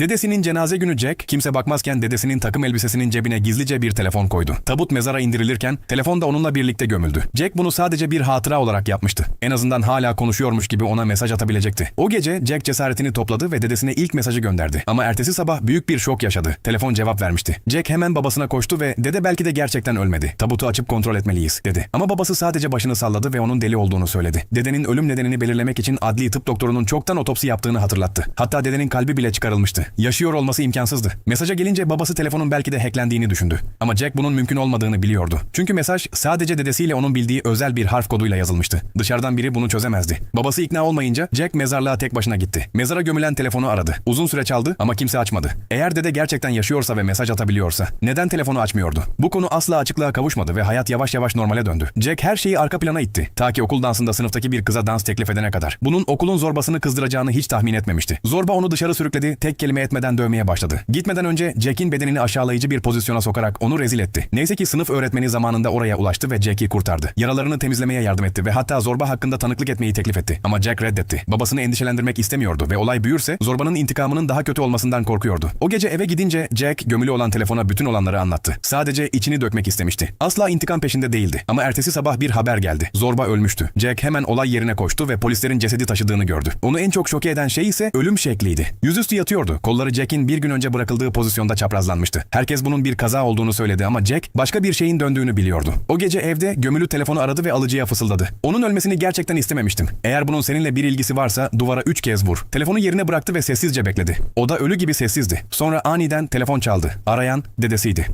Dedesinin cenaze günü Jack, kimse bakmazken dedesinin takım elbisesinin cebine gizlice bir telefon koydu. Tabut mezara indirilirken telefon da onunla birlikte gömüldü. Jack bunu sadece bir hatıra olarak yapmıştı. En azından hala konuşuyormuş gibi ona mesaj atabilecekti. O gece Jack cesaretini topladı ve dedesine ilk mesajı gönderdi. Ama ertesi sabah büyük bir şok yaşadı. Telefon cevap vermişti. Jack hemen babasına koştu ve dede belki de gerçekten ölmedi. Tabutu açıp kontrol etmeliyiz dedi. Ama babası sadece başını salladı ve onun deli olduğunu söyledi. Dedenin ölüm nedenini belirlemek için adli tıp doktorunun çoktan otopsi yaptığını hatırlattı. Hatta dedenin kalbi bile çıkarılmıştı. Yaşıyor olması imkansızdı. Mesaja gelince babası telefonun belki de hacklendiğini düşündü. Ama Jack bunun mümkün olmadığını biliyordu. Çünkü mesaj sadece dedesiyle onun bildiği özel bir harf koduyla yazılmıştı. Dışarıdan biri bunu çözemezdi. Babası ikna olmayınca Jack mezarlığa tek başına gitti. Mezara gömülen telefonu aradı. Uzun süre çaldı ama kimse açmadı. Eğer dede gerçekten yaşıyorsa ve mesaj atabiliyorsa neden telefonu açmıyordu? Bu konu asla açıklığa kavuşmadı ve hayat yavaş yavaş normale döndü. Jack her şeyi arka plana itti. Ta ki okul dansında sınıftaki bir kıza dans teklif edene kadar. Bunun okulun zorbasını kızdıracağını hiç tahmin etmemişti. Zorba onu dışarı sürükledi, tek kelime etmeden dövmeye başladı. Gitmeden önce Jack'in bedenini aşağılayıcı bir pozisyona sokarak onu rezil etti. Neyse ki sınıf öğretmeni zamanında oraya ulaştı ve Jack'i kurtardı. Yaralarını temizlemeye yardım etti ve hatta zorba hakkında tanıklık etmeyi teklif etti. Ama Jack reddetti. Babasını endişelendirmek istemiyordu ve olay büyürse zorbanın intikamının daha kötü olmasından korkuyordu. O gece eve gidince Jack gömülü olan telefona bütün olanları anlattı. Sadece içini dökmek istemişti. Asla intikam peşinde değildi. Ama ertesi sabah bir haber geldi. Zorba ölmüştü. Jack hemen olay yerine koştu ve polislerin cesedi taşıdığını gördü. Onu en çok şoke eden şey ise ölüm şekliydi. Yüzüstü yatıyordu. Kolları Jack'in bir gün önce bırakıldığı pozisyonda çaprazlanmıştı. Herkes bunun bir kaza olduğunu söyledi ama Jack başka bir şeyin döndüğünü biliyordu. O gece evde gömülü telefonu aradı ve alıcıya fısıldadı. Onun ölmesini gerçekten istememiştim. Eğer bunun seninle bir ilgisi varsa duvara üç kez vur. Telefonu yerine bıraktı ve sessizce bekledi. O da ölü gibi sessizdi. Sonra aniden telefon çaldı. Arayan dedesiydi.